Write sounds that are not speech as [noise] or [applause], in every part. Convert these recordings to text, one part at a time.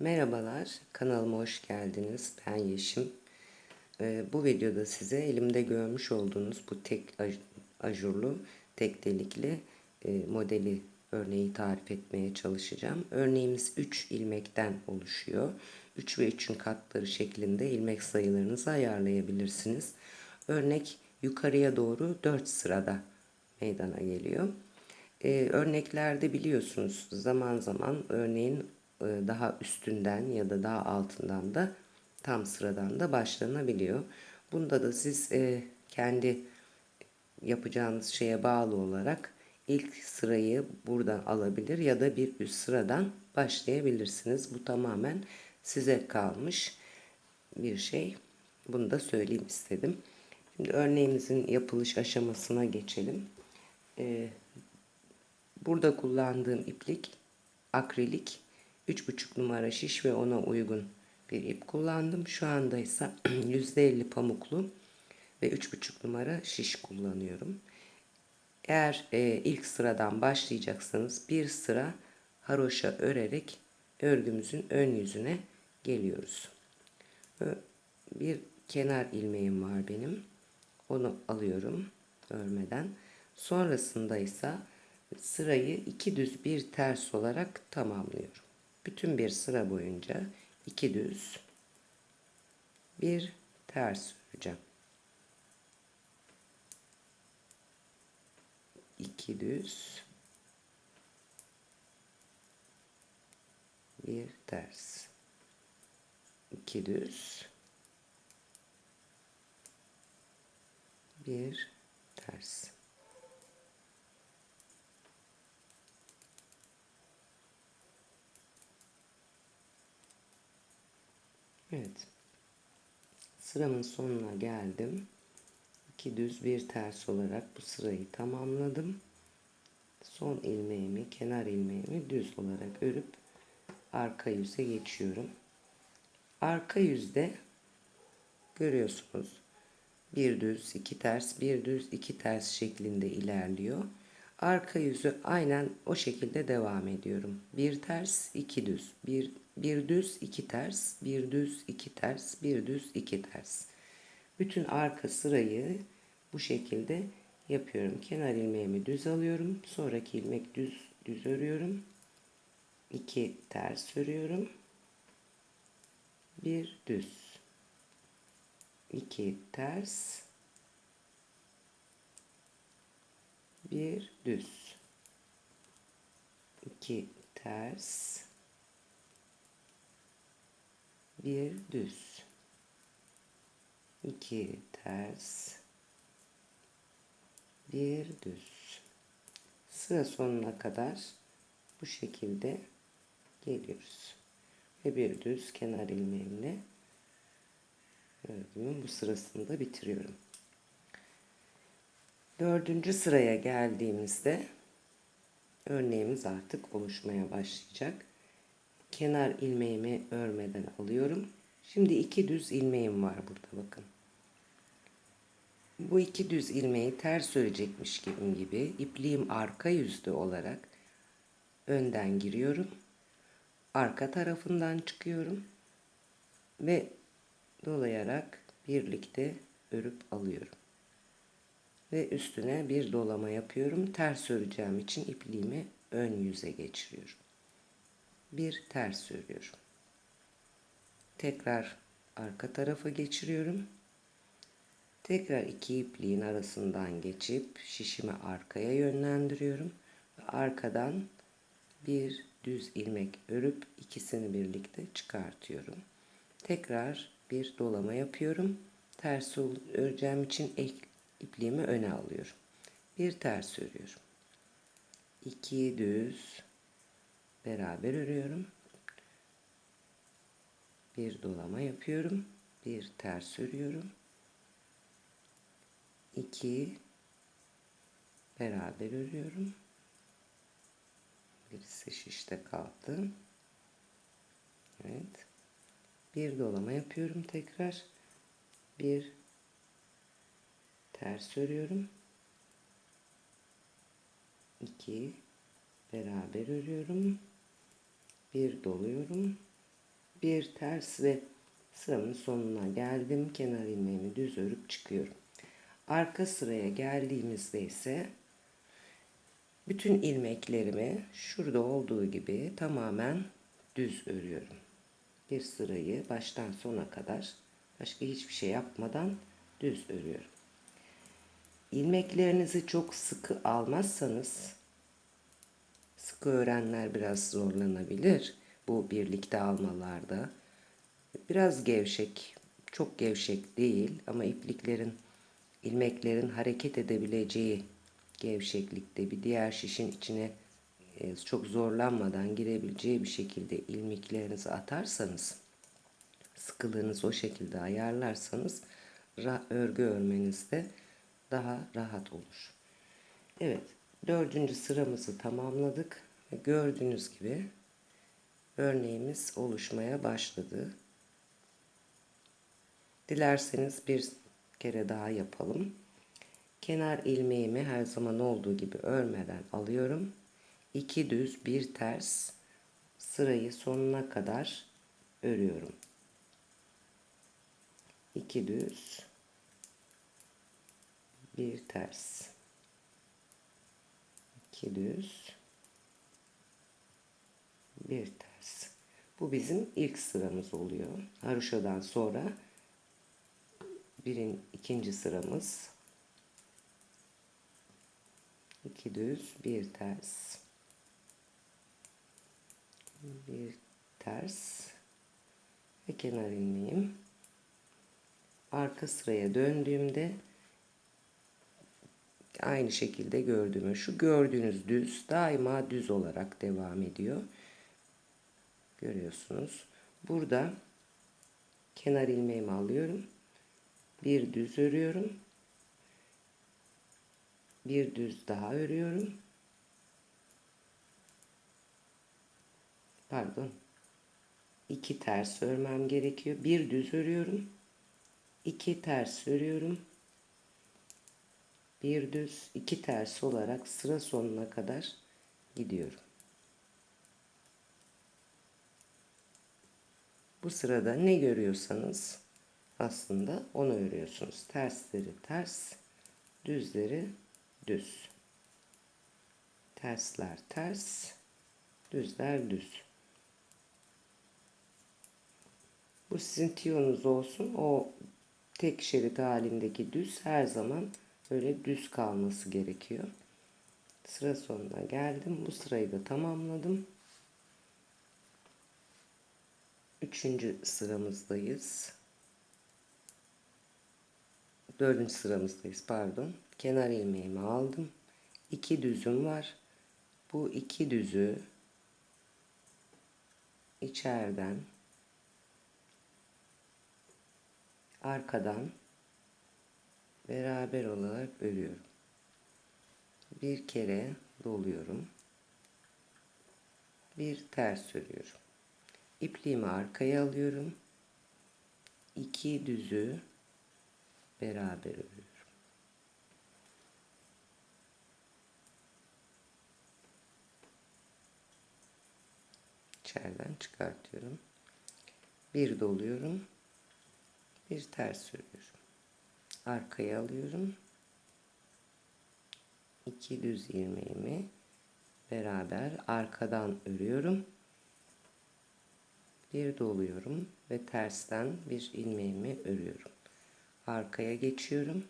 Merhabalar, kanalıma hoş geldiniz. Ben Yeşim. Ee, bu videoda size elimde görmüş olduğunuz bu tek aj- ajurlu, tek delikli e, modeli örneği tarif etmeye çalışacağım. Örneğimiz 3 ilmekten oluşuyor. 3 ve 3'ün katları şeklinde ilmek sayılarınızı ayarlayabilirsiniz. Örnek yukarıya doğru 4 sırada meydana geliyor. Ee, örneklerde biliyorsunuz zaman zaman örneğin daha üstünden ya da daha altından da tam sıradan da başlanabiliyor. Bunda da siz e, kendi yapacağınız şeye bağlı olarak ilk sırayı buradan alabilir ya da bir üst sıradan başlayabilirsiniz. Bu tamamen size kalmış bir şey. Bunu da söyleyeyim istedim. Şimdi örneğimizin yapılış aşamasına geçelim. Ee, burada kullandığım iplik akrilik 3,5 numara şiş ve ona uygun bir ip kullandım. Şu anda ise [clears throat] %50 pamuklu ve 3,5 numara şiş kullanıyorum. Eğer e, ilk sıradan başlayacaksanız bir sıra haroşa örerek örgümüzün ön yüzüne geliyoruz. Bir kenar ilmeğim var benim. Onu alıyorum örmeden. Sonrasında ise sırayı iki düz bir ters olarak tamamlıyorum. Bütün bir sıra boyunca iki düz bir ters öreceğim. İki düz bir ters. İki düz bir ters. Evet. Sıramın sonuna geldim. İki düz bir ters olarak bu sırayı tamamladım. Son ilmeğimi, kenar ilmeğimi düz olarak örüp arka yüze geçiyorum. Arka yüzde görüyorsunuz. Bir düz, iki ters, bir düz, iki ters şeklinde ilerliyor. Arka yüzü aynen o şekilde devam ediyorum. Bir ters, iki düz, bir bir düz, iki ters, bir düz, iki ters, bir düz, iki ters. Bütün arka sırayı bu şekilde yapıyorum. Kenar ilmeğimi düz alıyorum. Sonraki ilmek düz düz örüyorum. İki ters örüyorum. Bir düz. iki ters. Bir düz. iki ters. Bir düz. İki ters. Bir düz. Sıra sonuna kadar bu şekilde geliyoruz. Ve bir düz kenar ilmeğimle örgümün bu sırasını da bitiriyorum dördüncü sıraya geldiğimizde örneğimiz artık oluşmaya başlayacak kenar ilmeğimi örmeden alıyorum. Şimdi iki düz ilmeğim var burada bakın. Bu iki düz ilmeği ters örecekmiş gibi, ipliğim arka yüzde olarak önden giriyorum. Arka tarafından çıkıyorum ve dolayarak birlikte örüp alıyorum. Ve üstüne bir dolama yapıyorum. Ters öreceğim için ipliğimi ön yüze geçiriyorum bir ters örüyorum. Tekrar arka tarafa geçiriyorum. Tekrar iki ipliğin arasından geçip şişimi arkaya yönlendiriyorum. Ve arkadan bir düz ilmek örüp ikisini birlikte çıkartıyorum. Tekrar bir dolama yapıyorum. Ters öreceğim için ek ipliğimi öne alıyorum. Bir ters örüyorum. İki düz beraber örüyorum. Bir dolama yapıyorum. Bir ters örüyorum. İki beraber örüyorum. Birisi şişte kaldı. Evet. Bir dolama yapıyorum tekrar. Bir ters örüyorum. İki beraber örüyorum bir doluyorum bir ters ve sıramın sonuna geldim. Kenar ilmeğimi düz örüp çıkıyorum. Arka sıraya geldiğimizde ise bütün ilmeklerimi şurada olduğu gibi tamamen düz örüyorum. Bir sırayı baştan sona kadar başka hiçbir şey yapmadan düz örüyorum. İlmeklerinizi çok sıkı almazsanız sıkı öğrenler biraz zorlanabilir bu birlikte almalarda. Biraz gevşek, çok gevşek değil ama ipliklerin, ilmeklerin hareket edebileceği gevşeklikte bir diğer şişin içine e, çok zorlanmadan girebileceği bir şekilde ilmeklerinizi atarsanız, sıkılığınızı o şekilde ayarlarsanız örgü örmenizde daha rahat olur. Evet, dördüncü sıramızı tamamladık. Gördüğünüz gibi örneğimiz oluşmaya başladı. Dilerseniz bir kere daha yapalım. Kenar ilmeğimi her zaman olduğu gibi örmeden alıyorum. 2 düz bir ters sırayı sonuna kadar örüyorum. 2 düz bir ters 2 düz bir ters. Bu bizim ilk sıramız oluyor. Haroşadan sonra birin ikinci sıramız. iki düz bir ters. Bir ters ve kenar ilmeğim. Arka sıraya döndüğümde aynı şekilde gördüğümü şu gördüğünüz düz daima düz olarak devam ediyor. Görüyorsunuz. Burada kenar ilmeğimi alıyorum. Bir düz örüyorum. Bir düz daha örüyorum. Pardon. iki ters örmem gerekiyor. Bir düz örüyorum. iki ters örüyorum. Bir düz, iki ters olarak sıra sonuna kadar gidiyorum. Bu sırada ne görüyorsanız aslında onu örüyorsunuz. Tersleri ters, düzleri düz. Tersler ters, düzler düz. Bu sizin tiyonuz olsun. O tek şerit halindeki düz her zaman böyle düz kalması gerekiyor. Sıra sonuna geldim. Bu sırayı da tamamladım. Üçüncü sıramızdayız. Dördüncü sıramızdayız pardon. Kenar ilmeğimi aldım. İki düzüm var. Bu iki düzü içeriden arkadan beraber olarak örüyorum. Bir kere doluyorum. Bir ters örüyorum. İpliğimi arkaya alıyorum. İki düzü beraber örüyorum. İçeriden çıkartıyorum. Bir doluyorum. Bir ters örüyorum. Arkaya alıyorum. İki düz ilmeğimi beraber arkadan örüyorum bir doluyorum ve tersten bir ilmeğimi örüyorum. Arkaya geçiyorum.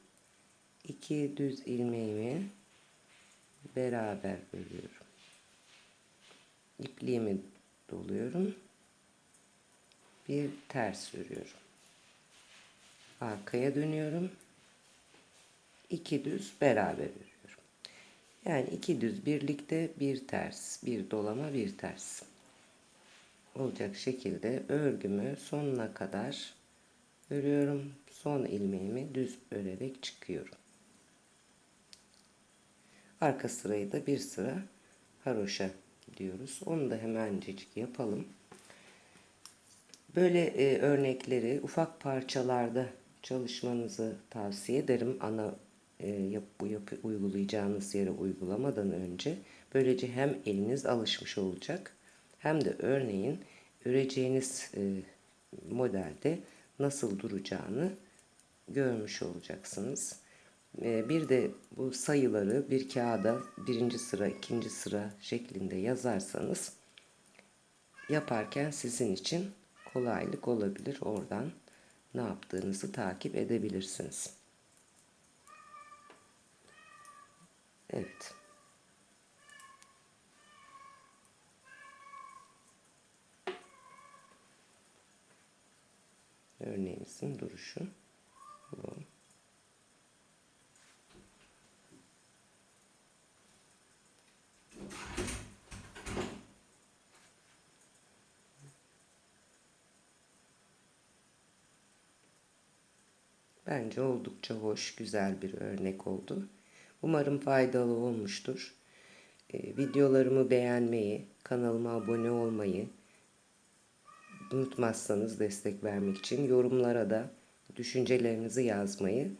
İki düz ilmeğimi beraber örüyorum. İpliğimi doluyorum. Bir ters örüyorum. Arkaya dönüyorum. İki düz beraber örüyorum. Yani iki düz birlikte bir ters, bir dolama, bir ters olacak şekilde örgümü sonuna kadar örüyorum. Son ilmeğimi düz örerek çıkıyorum. Arka sırayı da bir sıra haroşa gidiyoruz. Onu da hemencecik yapalım. Böyle e, örnekleri ufak parçalarda çalışmanızı tavsiye ederim. Ana e, yap, bu yapı uygulayacağınız yere uygulamadan önce. Böylece hem eliniz alışmış olacak hem de örneğin öreceğiniz e, modelde nasıl duracağını görmüş olacaksınız. E, bir de bu sayıları bir kağıda birinci sıra, ikinci sıra şeklinde yazarsanız yaparken sizin için kolaylık olabilir. Oradan ne yaptığınızı takip edebilirsiniz. Evet. Örneğimizin duruşu bu. Bence oldukça hoş, güzel bir örnek oldu. Umarım faydalı olmuştur. Ee, videolarımı beğenmeyi, kanalıma abone olmayı unutmazsanız destek vermek için yorumlara da düşüncelerinizi yazmayı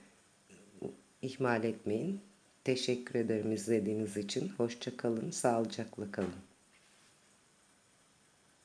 ihmal etmeyin. Teşekkür ederim izlediğiniz için. Hoşça kalın, sağlıcakla kalın.